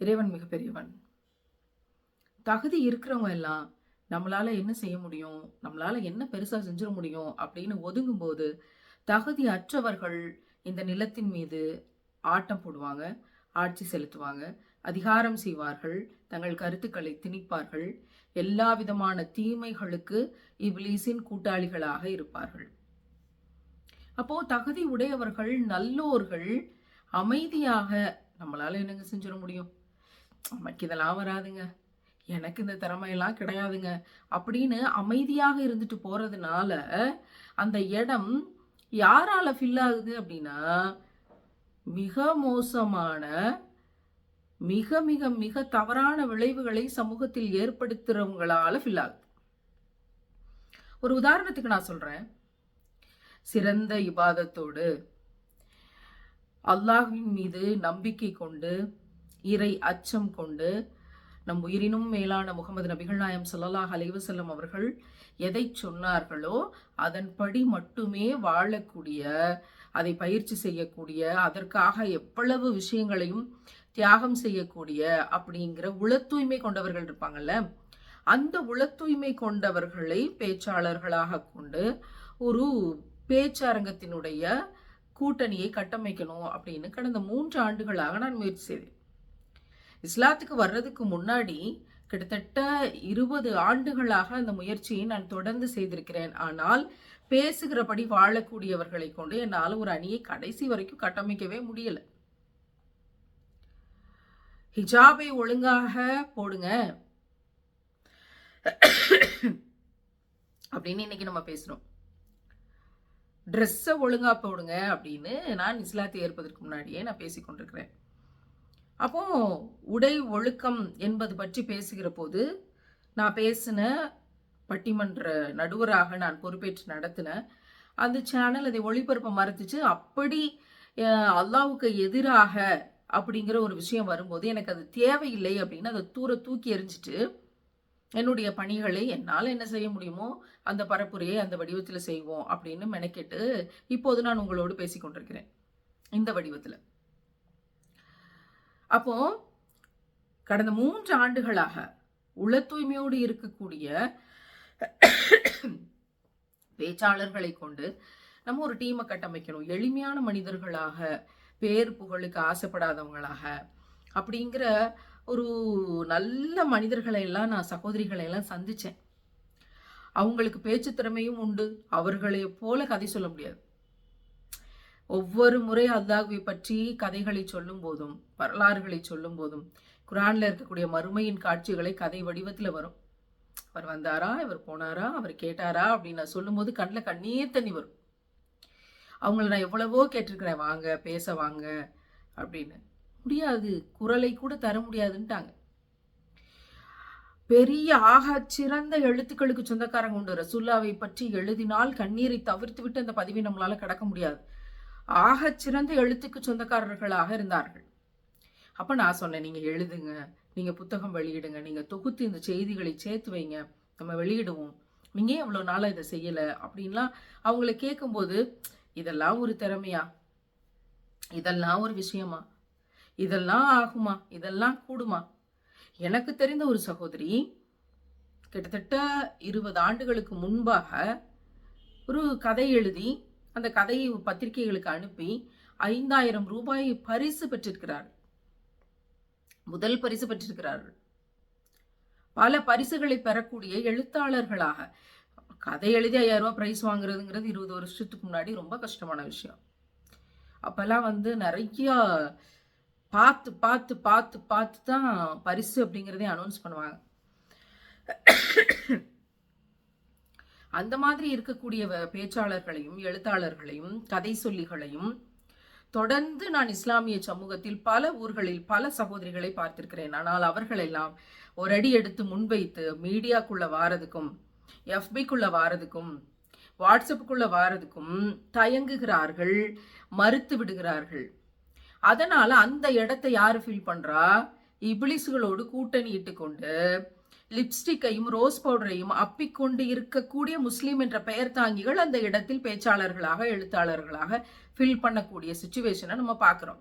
இறைவன் மிகப்பெரியவன். தகுதி இருக்கிறவங்க எல்லாம் நம்மளால் என்ன செய்ய முடியும்? நம்மளால் என்ன பெருசாக செஞ்சிட முடியும்? அப்படின்னு ஒதுங்கும்போது தகுதி அற்றவர்கள் இந்த நிலத்தின் மீது ஆட்டம் போடுவாங்க ஆட்சி செலுத்துவாங்க. அதிகாரம் செய்வார்கள் தங்கள் கருத்துக்களை திணிப்பார்கள். எல்லா விதமான தீமைகளுக்கு இப்லீஸின் கூட்டாளிகளாக இருப்பார்கள். அப்போ தகுதி உடையவர்கள் நல்லோர்கள் அமைதியாக நம்மளால என்னங்க செஞ்சிட முடியும்? நமக்கு இதெல்லாம் வராதுங்க. எனக்கு இந்த திறமையெல்லாம் கிடையாதுங்க. அப்படின்னு அமைதியாக இருந்துட்டு போகிறதுனால அந்த இடம் யாரால் ஃபில் ஆகுது அப்படின்னா மிக மோசமான மிக மிக மிக தவறான விளைவுகளை சமூகத்தில் ஏற்படுத்துகிறவங்களால் ஃபில் ஆகுது. ஒரு உதாரணத்துக்கு நான் சொல்கிறேன் சிறந்த இபாதத்தோடு அல்லாஹின் மீது நம்பிக்கை கொண்டு இறை அச்சம் கொண்டு நம் உயிரினும் மேலான முகமது நபிகள் நாயம் சொல்லலாஹ் அலைஹி அவர்கள் எதை சொன்னார்களோ அதன்படி மட்டுமே வாழக்கூடிய அதை பயிற்சி செய்யக்கூடிய அதற்காக எவ்வளவு விஷயங்களையும் தியாகம் செய்யக்கூடிய அப்படிங்கிற உள தூய்மை கொண்டவர்கள் இருப்பாங்கல்ல அந்த உள தூய்மை கொண்டவர்களை பேச்சாளர்களாக கொண்டு ஒரு பேச்சரங்கத்தினுடைய கூட்டணியை கட்டமைக்கணும் அப்படின்னு கடந்த மூன்று ஆண்டுகளாக நான் முயற்சி செய்தேன். இஸ்லாத்துக்கு வர்றதுக்கு முன்னாடி கிட்டத்தட்ட இருபது ஆண்டுகளாக அந்த முயற்சியை நான் தொடர்ந்து செய்திருக்கிறேன். ஆனால் பேசுகிறபடி வாழக்கூடியவர்களை கொண்டு என்னால் ஒரு அணியை கடைசி வரைக்கும் கட்டமைக்கவே முடியல. ஹிஜாபை ஒழுங்காக போடுங்க. அப்படின்னு இன்னைக்கு நம்ம பேசுறோம். ட்ரெஸ்ஸை ஒழுங்காக போடுங்க அப்படின்னு நான் இஸ்லாத்தை ஏற்பதற்கு முன்னாடியே நான் பேசிக்கொண்டிருக்கிறேன். அப்போ உடை ஒழுக்கம் என்பது பற்றி பேசுகிற போது நான் பேசின பட்டிமன்ற நடுவராக நான் பொறுப்பேற்று நடத்தின அந்த சேனல் அதை ஒளிபரப்ப மறுத்துச்சு. அப்படி அல்லாவுக்கு எதிராக அப்படிங்கிற ஒரு விஷயம் வரும்போது எனக்கு அது தேவையில்லை அப்படின்னு அதை தூர தூக்கி எறிஞ்சிட்டு என்னுடைய பணிகளை என்னால் என்ன செய்ய முடியுமோ அந்த பரப்புரையை அந்த வடிவத்தில் செய்வோம் அப்படின்னு மெனக்கெட்டு இப்போது நான் உங்களோடு பேசிக்கொண்டிருக்கிறேன். இந்த வடிவத்தில். அப்போ கடந்த மூன்று ஆண்டுகளாக உள தூய்மையோடு இருக்கக்கூடிய பேச்சாளர்களை கொண்டு நம்ம ஒரு டீமை கட்டமைக்கணும். எளிமையான மனிதர்களாக பேர் புகழுக்கு ஆசைப்படாதவங்களாக அப்படிங்கிற ஒரு நல்ல மனிதர்களை எல்லாம் நான் சகோதரிகளை எல்லாம் சந்திச்சேன். அவங்களுக்கு பேச்சு திறமையும் உண்டு. அவர்களை போல கதை சொல்ல முடியாது. ஒவ்வொரு முறை அல்லாஹுவை பற்றி கதைகளை சொல்லும் போதும் வரலாறுகளை சொல்லும் போதும் குரான்ல இருக்கக்கூடிய மறுமையின் காட்சிகளை கதை வடிவத்துல வரும். அவர் வந்தாரா? இவர் போனாரா? அவர் கேட்டாரா? அப்படின்னு நான் சொல்லும்போது கண்ணில் கண்ணீர் தண்ணி வரும். அவங்கள நான் எவ்வளவோ கேட்டிருக்கிறேன் வாங்க பேச வாங்க அப்படின்னு. முடியாது. குரலை கூட தர முடியாதுன்ட்டாங்க. பெரிய ஆக சிறந்த எழுத்துக்களுக்கு சொந்தக்காரங்க உண்டு. ரசுல்லாவை பற்றி எழுதினால் கண்ணீரை தவிர்த்து விட்டு அந்த பதிவை நம்மளால கடக்க முடியாது. ஆகச் சிறந்த எழுத்துக்கு சொந்தக்காரர்களாக இருந்தார்கள். அப்போ நான் சொன்னேன் நீங்கள் எழுதுங்க நீங்கள் புத்தகம் வெளியிடுங்க நீங்கள் தொகுத்து இந்த செய்திகளை சேர்த்து வைங்க நம்ம வெளியிடுவோம். நீங்கள் ஏன் நாளாக இதை செய்யலை? அப்படின்லாம் அவங்கள கேட்கும்போது இதெல்லாம் ஒரு திறமையா? இதெல்லாம் ஒரு விஷயமா? இதெல்லாம் ஆகுமா? இதெல்லாம் கூடுமா? எனக்கு தெரிந்த ஒரு சகோதரி கிட்டத்தட்ட இருபது ஆண்டுகளுக்கு முன்பாக ஒரு கதை எழுதி அந்த கதையை பத்திரிகைகளுக்கு அனுப்பி ஐந்தாயிரம் ரூபாய் பரிசு பெற்றிருக்கிறார். முதல் பரிசு பெற்றிருக்கிறார்கள். பல பரிசுகளை பெறக்கூடிய எழுத்தாளர்களாக கதை எழுதி ஐயாயிரம் ரூபாய் பிரைஸ் வாங்குறதுங்கிறது இருபது வருஷத்துக்கு முன்னாடி ரொம்ப கஷ்டமான விஷயம். அப்பெல்லாம் வந்து நிறைய பார்த்து பார்த்து பார்த்து பார்த்து தான் பரிசு அப்படிங்கிறதே அனௌன்ஸ் பண்ணுவாங்க. அந்த மாதிரி இருக்கக்கூடிய வ- பேச்சாளர்களையும் எழுத்தாளர்களையும் கதை சொல்லிகளையும் தொடர்ந்து நான் இஸ்லாமிய சமூகத்தில் பல ஊர்களில் பல சகோதரிகளை பார்த்திருக்கிறேன். ஆனால் அவர்களெல்லாம் ஒரு அடி எடுத்து முன்வைத்து மீடியாக்குள்ளே வாரதுக்கும் எஃபிக்குள்ளே வாரதுக்கும் வாட்ஸ்அப்புக்குள்ளே வாரதுக்கும் தயங்குகிறார்கள் மறுத்து விடுகிறார்கள். அதனால் அந்த இடத்தை யார் ஃபீல் பண்ணுறா இபிலிசுகளோடு கூட்டணி இட்டுக்கொண்டு லிப்ஸ்டிக்கையும் ரோஸ் பவுடரையும் அப்பிக்கொண்டு இருக்கக்கூடிய முஸ்லீம் என்ற பெயர் தாங்கிகள் அந்த இடத்தில் பேச்சாளர்களாக எழுத்தாளர்களாக ஃபில் பண்ணக்கூடிய சுச்சுவேஷனை நம்ம பார்க்குறோம்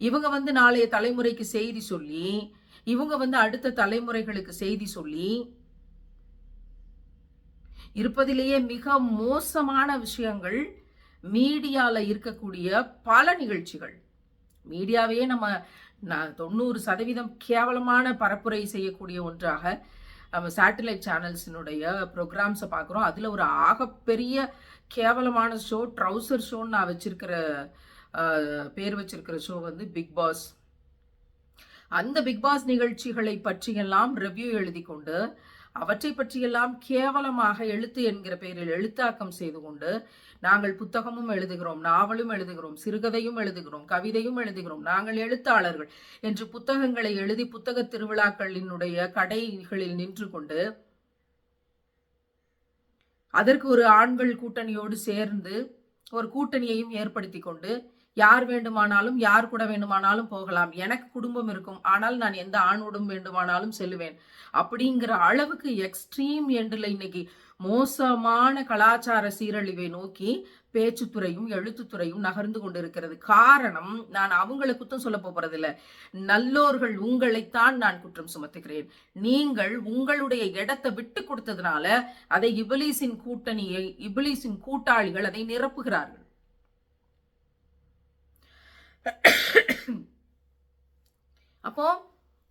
இவங்க வந்து நாளைய தலைமுறைக்கு செய்தி சொல்லி இவங்க வந்து அடுத்த தலைமுறைகளுக்கு செய்தி சொல்லி இருப்பதிலேயே மிக மோசமான விஷயங்கள் மீடியால இருக்கக்கூடிய பல நிகழ்ச்சிகள். மீடியாவையே நம்ம நான் தொண்ணூறு சதவீதம் கேவலமான பரப்புரை செய்யக்கூடிய ஒன்றாக நம்ம சேட்டலைட் சேனல்ஸினுடைய ப்ரோக்ராம்ஸை பார்க்குறோம். அதில் ஒரு ஆகப்பெரிய கேவலமான ஷோ ட்ரௌசர் ஷோன்னு நான் வச்சிருக்கிற பேர் வச்சிருக்கிற ஷோ வந்து பிக் பாஸ் அந்த பிக் பாஸ் நிகழ்ச்சிகளை பற்றியெல்லாம் ரிவ்யூ எழுதி கொண்டு அவற்றை பற்றியெல்லாம் கேவலமாக எழுத்து என்கிற பெயரில் எழுத்தாக்கம் செய்து கொண்டு நாங்கள் புத்தகமும் எழுதுகிறோம் நாவலும் எழுதுகிறோம் சிறுகதையும் எழுதுகிறோம் கவிதையும் எழுதுகிறோம். நாங்கள் எழுத்தாளர்கள் என்று புத்தகங்களை எழுதி புத்தக திருவிழாக்களினுடைய கடைகளில் நின்று கொண்டு அதற்கு ஒரு ஆண்கள் கூட்டணியோடு சேர்ந்து ஒரு கூட்டணியையும் ஏற்படுத்தி கொண்டு யார் வேண்டுமானாலும் யார் கூட வேண்டுமானாலும் போகலாம். எனக்கு குடும்பம் இருக்கும். ஆனால் நான் எந்த ஆணோடும் வேண்டுமானாலும் செல்லுவேன். அப்படிங்கிற அளவுக்கு எக்ஸ்ட்ரீம் எண்டில் இன்னைக்கு மோசமான கலாச்சார சீரழிவை நோக்கி பேச்சுத்துறையும் எழுத்துத்துறையும் நகர்ந்து கொண்டிருக்கிறது. காரணம் நான் அவங்களை குத்தம் சொல்ல போறதில்ல. நல்லோர்கள் உங்களைத்தான் நான் குற்றம் சுமத்துகிறேன். நீங்கள் உங்களுடைய இடத்தை விட்டு கொடுத்ததுனால அதை இபிலிசின் கூட்டணியை இபிலிசின் கூட்டாளிகள் அதை நிரப்புகிறார்கள். அப்போ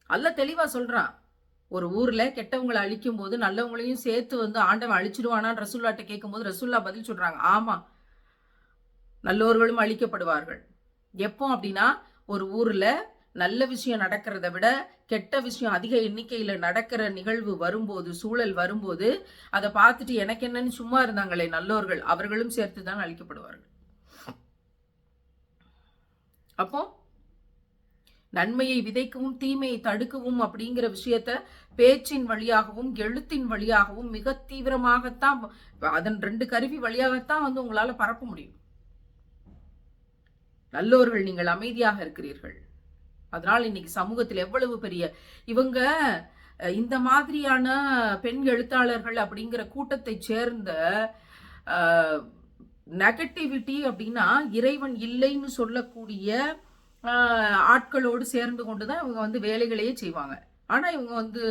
அல்ல தெளிவா சொல்றான் ஒரு ஊர்ல கெட்டவங்களை அழிக்கும் போது நல்லவங்களையும் சேர்த்து வந்து ஆண்டவன் அழிச்சிடுவானான்னு ரசுல்லாட்ட கேட்கும்போது ரசுல்லா பதில் சொல்றாங்க ஆமா நல்லோர்களும் அழிக்கப்படுவார்கள். எப்போ அப்படின்னா ஒரு ஊர்ல நல்ல விஷயம் நடக்கிறத விட கெட்ட விஷயம் அதிக எண்ணிக்கையில் நடக்கிற நிகழ்வு வரும்போது சூழல் வரும்போது அதை பார்த்துட்டு எனக்கு என்னன்னு சும்மா இருந்தாங்களே நல்லோர்கள் அவர்களும் சேர்த்து தான் அழிக்கப்படுவார்கள். அப்போ நன்மையை விதைக்கவும் தீமையை தடுக்கவும் அப்படிங்கிற விஷயத்த பேச்சின் வழியாகவும் எழுத்தின் வழியாகவும் மிக தீவிரமாகத்தான் அதன் ரெண்டு கருவி வழியாகத்தான் வந்து உங்களால பரப்ப முடியும். நல்லோர்கள் நீங்கள் அமைதியாக இருக்கிறீர்கள். அதனால் இன்னைக்கு சமூகத்தில் எவ்வளவு பெரிய இவங்க இந்த மாதிரியான பெண் எழுத்தாளர்கள் அப்படிங்கிற கூட்டத்தை சேர்ந்த நெகட்டிவிட்டி அப்படின்னா இறைவன் இல்லைன்னு சொல்லக்கூடிய ஆட்களோடு சேர்ந்து கொண்டு தான் இவங்க வந்து வேலைகளையே செய்வாங்க. ஆனால் இவங்க வந்து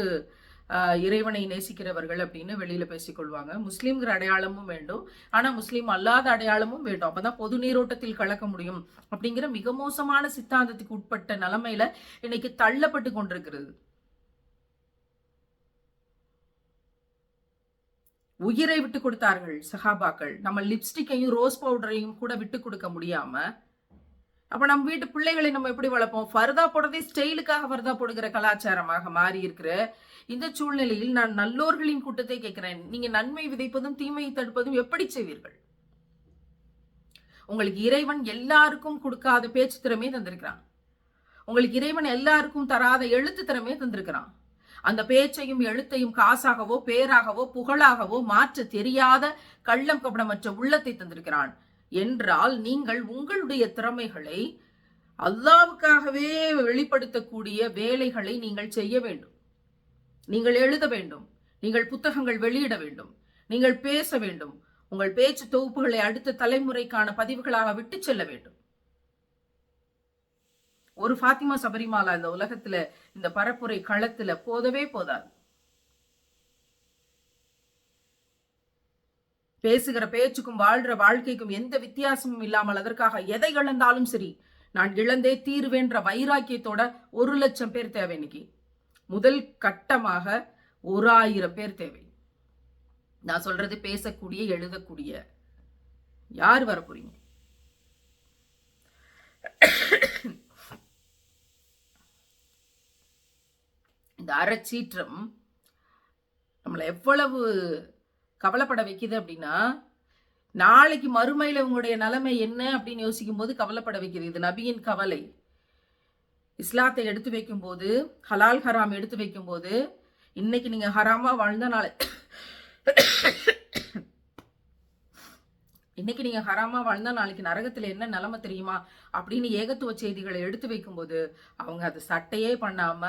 இறைவனை நேசிக்கிறவர்கள் அப்படின்னு வெளியில் பேசிக்கொள்வாங்க முஸ்லீம்கிற அடையாளமும் வேண்டும். ஆனால் முஸ்லீம் அல்லாத அடையாளமும் வேண்டும். அப்பதான் பொது நீரோட்டத்தில் கலக்க முடியும் அப்படிங்கிற மிக மோசமான சித்தாந்தத்துக்கு உட்பட்ட நிலமையில இன்னைக்கு தள்ளப்பட்டு கொண்டிருக்கிறது. உயிரை விட்டு கொடுத்தார்கள் சஹாபாக்கள் நம்ம லிப்ஸ்டிக்கையும் ரோஸ் பவுடரையும் கூட விட்டு கொடுக்க முடியாம அப்ப நம்ம வீட்டு பிள்ளைகளை நம்ம எப்படி வளர்ப்போம்? ஃபர்தா போடுறதே ஸ்டைலுக்காக ஃபர்தா போடுகிற கலாச்சாரமாக மாறி இருக்கிற இந்த சூழ்நிலையில் நான் நல்லோர்களின் கூட்டத்தை கேட்கிறேன். நீங்க நன்மை விதைப்பதும் தீமையை தடுப்பதும் எப்படி செய்வீர்கள்? உங்களுக்கு இறைவன் எல்லாருக்கும் கொடுக்காத பேச்சு திறமையை தந்திருக்கிறான். உங்களுக்கு இறைவன் எல்லாருக்கும் தராத எழுத்து திறமையை தந்திருக்கிறான். அந்த பேச்சையும் எழுத்தையும் காசாகவோ பேராகவோ புகழாகவோ மாற்ற தெரியாத கள்ளம் கபடமற்ற உள்ளத்தை தந்திருக்கிறான். என்றால் நீங்கள் உங்களுடைய திறமைகளை அல்லாவுக்காகவே வெளிப்படுத்தக்கூடிய வேலைகளை நீங்கள் செய்ய வேண்டும். நீங்கள் எழுத வேண்டும். நீங்கள் புத்தகங்கள் வெளியிட வேண்டும். நீங்கள் பேச வேண்டும். உங்கள் பேச்சு தொகுப்புகளை அடுத்த தலைமுறைக்கான பதிவுகளாக விட்டு செல்ல வேண்டும். ஒரு ஃபாத்திமா சபரிமாலா இந்த உலகத்துல இந்த பரப்புரை களத்துல போதவே போதாது. பேசுகிற பேச்சுக்கும் வாழ்ற வாழ்க்கைக்கும் எந்த வித்தியாசமும் இல்லாமல் அதற்காக எதை இழந்தாலும் சரி நான் இழந்தே தீர்வேன்ற வைராக்கியத்தோட ஒரு லட்சம் பேர் தேவை இன்னைக்கு. முதல் கட்டமாக ஒரு ஆயிரம் பேர் தேவை. நான் சொல்றது பேசக்கூடிய எழுதக்கூடிய. யார் வர போறீங்க இந்த அறச்சீற்றம் நம்மளை எவ்வளவு கவலைப்பட வைக்குது அப்படின்னா நாளைக்கு மறுமையில் உங்களுடைய நிலைமை என்ன அப்படின்னு யோசிக்கும் போது கவலைப்பட வைக்கிறது இது நபியின் கவலை. இஸ்லாத்தை எடுத்து வைக்கும்போது ஹலால் ஹராம் எடுத்து வைக்கும்போது இன்னைக்கு நீங்கள் ஹராமாக வாழ்ந்த நாளை இன்னைக்கு நீங்க ஹராமா வாழ்ந்தா நாளைக்கு நரகத்துல என்ன நிலைமை தெரியுமா அப்படின்னு ஏகத்துவ செய்திகளை எடுத்து வைக்கும்போது அவங்க அது சட்டையே பண்ணாம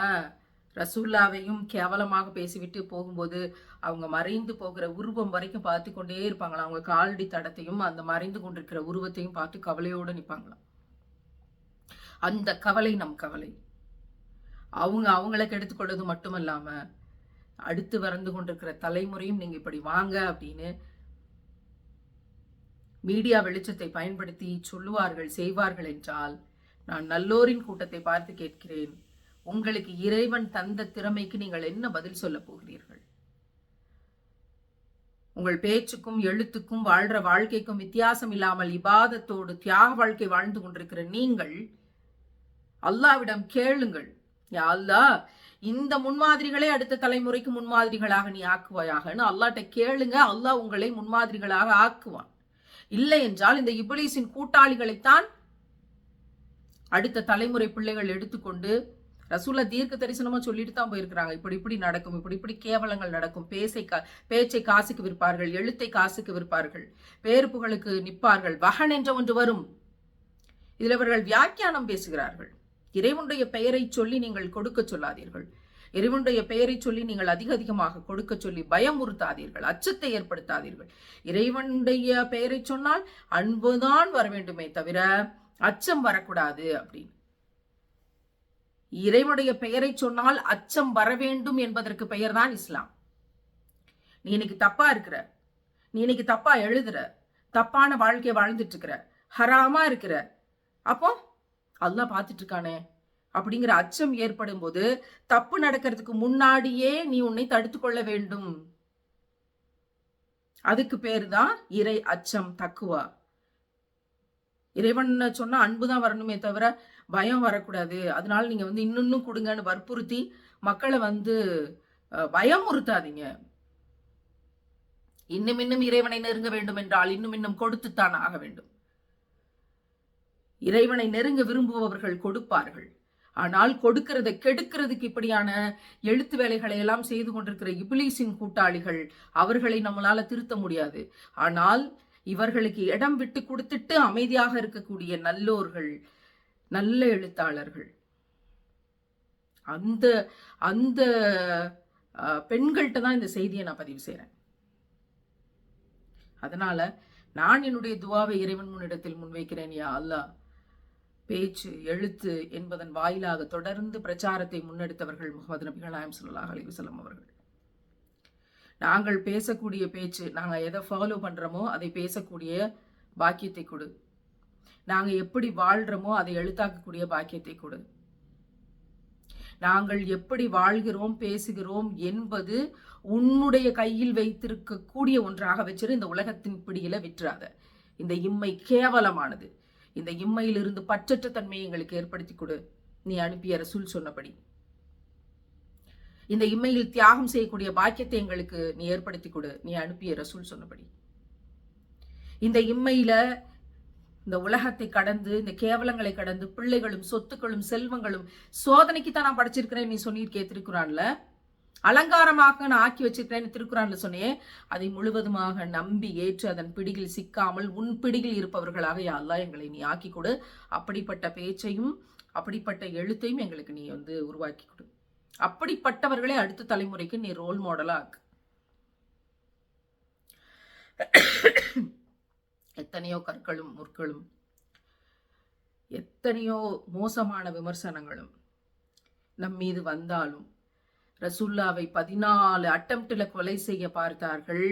ரசூல்லாவையும் கேவலமாக பேசிவிட்டு போகும்போது அவங்க மறைந்து போகிற உருவம் வரைக்கும் பார்த்து கொண்டே இருப்பாங்களாம். அவங்க காலடி தடத்தையும் அந்த மறைந்து கொண்டிருக்கிற உருவத்தையும் பார்த்து கவலையோடு நிற்பாங்களாம். அந்த கவலை நம் கவலை. அவங்க அவங்கள கெடுத்துக்கொள்வது மட்டுமல்லாம அடுத்து வறந்து கொண்டிருக்கிற தலைமுறையும் நீங்க இப்படி வாங்க அப்படின்னு மீடியா வெளிச்சத்தை பயன்படுத்தி சொல்லுவார்கள் செய்வார்கள் என்றால் நான் நல்லோரின் கூட்டத்தை பார்த்து கேட்கிறேன். உங்களுக்கு இறைவன் தந்த திறமைக்கு நீங்கள் என்ன பதில் சொல்ல போகிறீர்கள்? உங்கள் பேச்சுக்கும் எழுத்துக்கும் வாழ்ற வாழ்க்கைக்கும் வித்தியாசம் இல்லாமல் இபாதத்தோடு தியாக வாழ்க்கை வாழ்ந்து கொண்டிருக்கிற நீங்கள் அல்லாவிடம் கேளுங்கள். யா அல்லா இந்த முன்மாதிரிகளே அடுத்த தலைமுறைக்கு முன்மாதிரிகளாக நீ ஆக்குவாயாகன்னு அல்லாட்ட கேளுங்க அல்லாஹ் உங்களை முன்மாதிரிகளாக ஆக்குவான். இல்லை என்றால் இந்த இபிலிஸின் கூட்டாளிகளைத்தான் அடுத்த தலைமுறை பிள்ளைகள் எடுத்துக்கொண்டு ரசூலா தீர்க்க தரிசனமா சொல்லிட்டு தான் போயிருக்கிறாங்க. இப்படி இப்படி நடக்கும் இப்படி இப்படி கேவலங்கள் நடக்கும். பேசை கா பேச்சை காசுக்கு விற்பார்கள் எழுத்தை காசுக்கு விற்பார்கள் பேரு புகழுக்கு நிற்பார்கள் வகன் என்ற ஒன்று வரும். இதில் இவர்கள் வியாக்கியானம் பேசுகிறார்கள். இறைவனுடைய பெயரை சொல்லி நீங்கள் கொடுக்க சொல்லாதீர்கள். இறைவனுடைய பெயரை சொல்லி நீங்கள் அதிக அதிகமாக கொடுக்க சொல்லி பயமுறுத்தாதீர்கள் அச்சத்தை ஏற்படுத்தாதீர்கள். இறைவனுடைய பெயரை சொன்னால் அன்புதான் வர வேண்டுமே தவிர அச்சம் வரக்கூடாது அப்படின்னு. இறைவனுடைய பெயரை சொன்னால் அச்சம் வர வேண்டும் என்பதற்கு பெயர்தான் இஸ்லாம். நீ இன்னைக்கு தப்பா இருக்கிற நீ இன்னைக்கு தப்பா எழுதுற தப்பான வாழ்க்கையை வாழ்ந்துட்டு இருக்கிற ஹராமா இருக்கிற அப்போ அல்லாஹ் பார்த்துட்டு இருக்கானே அப்படிங்கிற அச்சம் ஏற்படும் போது தப்பு நடக்கிறதுக்கு முன்னாடியே நீ உன்னை தடுத்து கொள்ள வேண்டும். அதுக்கு பேர் தான் இறை அச்சம் தக்குவா. இறைவன் சொன்னா அன்பு தான் வரணுமே தவிர பயம் வரக்கூடாது. அதனால நீங்க வந்து இன்னும் கொடுங்கன்னு வற்புறுத்தி மக்களை வந்து பயமுறுத்தாதீங்க. இன்னும் இன்னும் இறைவனை நெருங்க வேண்டும் என்றால் இன்னும் இன்னும் கொடுத்துத்தான் ஆக வேண்டும். இறைவனை நெருங்க விரும்புபவர்கள் கொடுப்பார்கள். ஆனால் கொடுக்கிறதை கெடுக்கிறதுக்கு இப்படியான எழுத்து வேலைகளை எல்லாம் செய்து கொண்டிருக்கிற இபிலிஸின் கூட்டாளிகள் அவர்களை நம்மளால திருத்த முடியாது. ஆனால் இவர்களுக்கு இடம் விட்டு கொடுத்துட்டு அமைதியாக இருக்கக்கூடிய நல்லோர்கள் நல்ல எழுத்தாளர்கள். அந்த அந்த பெண்கள்கிட்ட தான் இந்த செய்தியை நான் பதிவு செய்கிறேன் அதனால நான் என்னுடைய துவாவை இறைவன் முன்னிடத்தில் முன்வைக்கிறேன் யா அல்லா. பேச்சு எழுத்து என்பதன் வாயிலாக தொடர்ந்து பிரச்சாரத்தை முன்னெடுத்தவர்கள் முகமது நபிகள் நாயம் ஸல்லல்லாஹு அவர்கள். நாங்கள் பேசக்கூடிய பேச்சு நாங்கள் எதை ஃபாலோ பண்ணுறோமோ அதை பேசக்கூடிய பாக்கியத்தை கொடு. நாங்கள் எப்படி வாழ்கிறோமோ அதை எழுத்தாக்கக்கூடிய பாக்கியத்தை கொடு. நாங்கள் எப்படி வாழ்கிறோம் பேசுகிறோம் என்பது உன்னுடைய கையில் வைத்திருக்கக்கூடிய ஒன்றாக வச்சிரு. இந்த உலகத்தின் பிடியில விற்றாத. இந்த இம்மை கேவலமானது. இந்த இம்மையிலிருந்து பற்றற்ற தன்மையை எங்களுக்கு ஏற்படுத்தி கொடு. நீ அனுப்பிய ரசூல் சொன்னபடி. இந்த இம்மையில் தியாகம் செய்யக்கூடிய பாக்கியத்தை எங்களுக்கு நீ ஏற்படுத்தி கொடு. நீ அனுப்பிய ரசூல் சொன்னபடி. இந்த இம்மையில இந்த உலகத்தை கடந்து இந்த கேவலங்களை கடந்து பிள்ளைகளும் சொத்துக்களும் செல்வங்களும் சோதனைக்கு தான் நான் படைச்சிருக்கிறேன் நீ சொன்னிருக்கே திருக்குறான்ல அலங்காரமாக நான் ஆக்கி வச்சிருக்கிறேன்னு திருக்குறான்ல சொன்னே அதை முழுவதுமாக நம்பி ஏற்று அதன் பிடியில் சிக்காமல் உன் பிடியில் இருப்பவர்களாக யாரெல்லாம் எங்களை நீ ஆக்கி கொடு. அப்படிப்பட்ட பேச்சையும் அப்படிப்பட்ட எழுத்தையும் எங்களுக்கு நீ வந்து உருவாக்கி கொடு. அப்படிப்பட்டவர்களே அடுத்த தலைமுறைக்கு நீ ரோல் மாடலாக ஆக்கு. எத்தனையோ கற்களும் முற்களும் எத்தனையோ மோசமான விமர்சனங்களும் நம் மீது வந்தாலும் ரசுல்லாவை பதினாலு அட்டம்ப்டில் கொலை செய்ய பார்த்தார்கள்.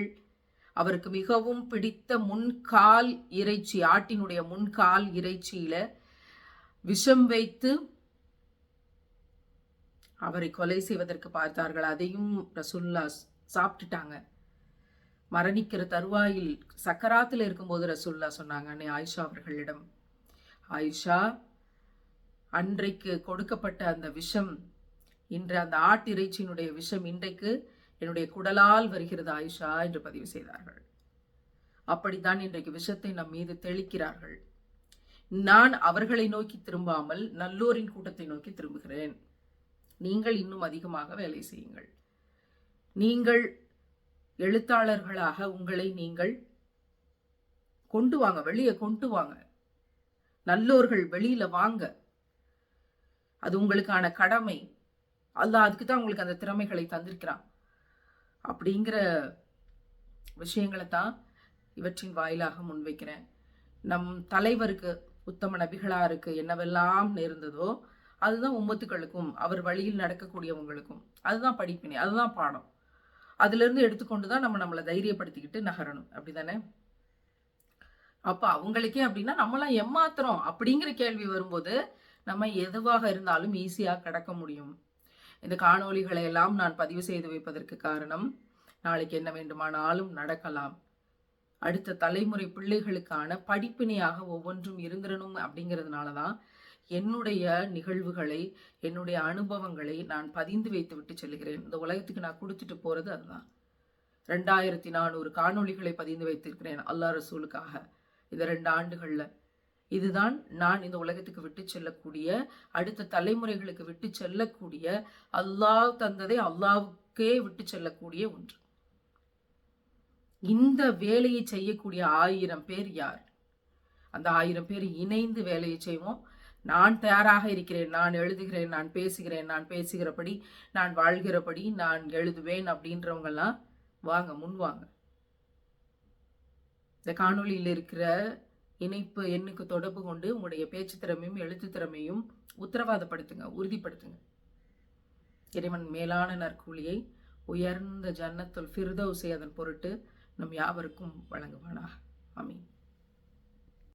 அவருக்கு மிகவும் பிடித்த முன்கால் இறைச்சி ஆட்டினுடைய முன்கால் இறைச்சியில விஷம் வைத்து அவரை கொலை செய்வதற்கு பார்த்தார்கள். அதையும் ரசுல்லா சாப்பிட்டுட்டாங்க. மரணிக்கிற தருவாயில் சக்கராத்தில் இருக்கும்போது ரசுல்லா சொன்னாங்க அன்னை ஆயிஷா அவர்களிடம் ஆயிஷா அன்றைக்கு கொடுக்கப்பட்ட அந்த விஷம் இன்று அந்த ஆட்டிறைச்சியினுடைய விஷம் இன்றைக்கு என்னுடைய குடலால் வருகிறது ஆயிஷா என்று பதிவு செய்தார்கள். அப்படித்தான் இன்றைக்கு விஷத்தை நம் மீது தெளிக்கிறார்கள். நான் அவர்களை நோக்கி திரும்பாமல் நல்லோரின் கூட்டத்தை நோக்கி திரும்புகிறேன். நீங்கள் இன்னும் அதிகமாக வேலை செய்யுங்கள். நீங்கள் எழுத்தாளர்களாக உங்களை நீங்கள் கொண்டு வாங்க வெளியே கொண்டு வாங்க. நல்லோர்கள் வெளியில வாங்க. அது உங்களுக்கான கடமை. அல்ல அதுக்கு தான் உங்களுக்கு அந்த திறமைகளை தந்திருக்கிறான். அப்படிங்கிற விஷயங்களை தான் இவற்றின் வாயிலாக முன்வைக்கிறேன். நம் தலைவருக்கு உத்தம நபிகளாருக்கு என்னவெல்லாம் நேர்ந்ததோ அதுதான் உம்மத்துக்களுக்கும் அவர் வழியில் நடக்கக்கூடியவங்களுக்கும். அதுதான் படிப்பினை அதுதான் பாடம். அதுலேருந்து எடுத்துக்கொண்டு தான் நம்ம நம்மளை தைரியப்படுத்திக்கிட்டு நகரணும். அப்படி தானே அப்போ அவங்களுக்கே அப்படின்னா நம்மளாம் ஏமாத்துறோம். அப்படிங்கிற கேள்வி வரும்போது நம்ம எதுவாக இருந்தாலும் ஈஸியாக கடக்க முடியும். இந்த காணொளிகளை எல்லாம் நான் பதிவு செய்து வைப்பதற்கு காரணம் நாளைக்கு என்ன வேண்டுமானாலும் நடக்கலாம். அடுத்த தலைமுறை பிள்ளைகளுக்கான படிப்பினையாக ஒவ்வொன்றும் இருந்துடணும் அப்படிங்கிறதுனால தான் என்னுடைய நிகழ்வுகளை என்னுடைய அனுபவங்களை நான் பதிந்து வைத்து விட்டு செல்கிறேன். இந்த உலகத்துக்கு நான் கொடுத்துட்டு போகிறது அதுதான். ரெண்டாயிரத்தி நானூறு காணொளிகளை பதிந்து வைத்திருக்கிறேன் அல்லா ரசூலுக்காக. இந்த ரெண்டு ஆண்டுகளில். இதுதான் நான் இந்த உலகத்துக்கு விட்டு செல்லக்கூடிய அடுத்த தலைமுறைகளுக்கு விட்டு செல்லக்கூடிய அல்லாஹ் தந்ததை அல்லாவுக்கே விட்டு செல்லக்கூடிய ஒன்று. இந்த வேலையை செய்யக்கூடிய ஆயிரம் பேர் யார்? அந்த ஆயிரம் பேர் இணைந்து வேலையை செய்வோம். நான் தயாராக இருக்கிறேன் நான் எழுதுகிறேன் நான் பேசுகிறேன் நான் பேசுகிறபடி நான் வாழ்கிறபடி நான் எழுதுவேன் அப்படின்றவங்கெல்லாம் வாங்க முன் வாங்க. இந்த காணொளியில் இருக்கிற இணைப்பு எண்ணுக்கு தொடர்பு கொண்டு உங்களுடைய பேச்சு திறமையும் எழுத்து திறமையும் உத்தரவாதப்படுத்துங்க உறுதிப்படுத்துங்க. இறைவன் மேலான நற்கூலியை உயர்ந்த ஜன்னத்துல் ஃபிர்தவுசை அதன் பொருட்டு நம் யாவருக்கும் வழங்குவானா அமீன்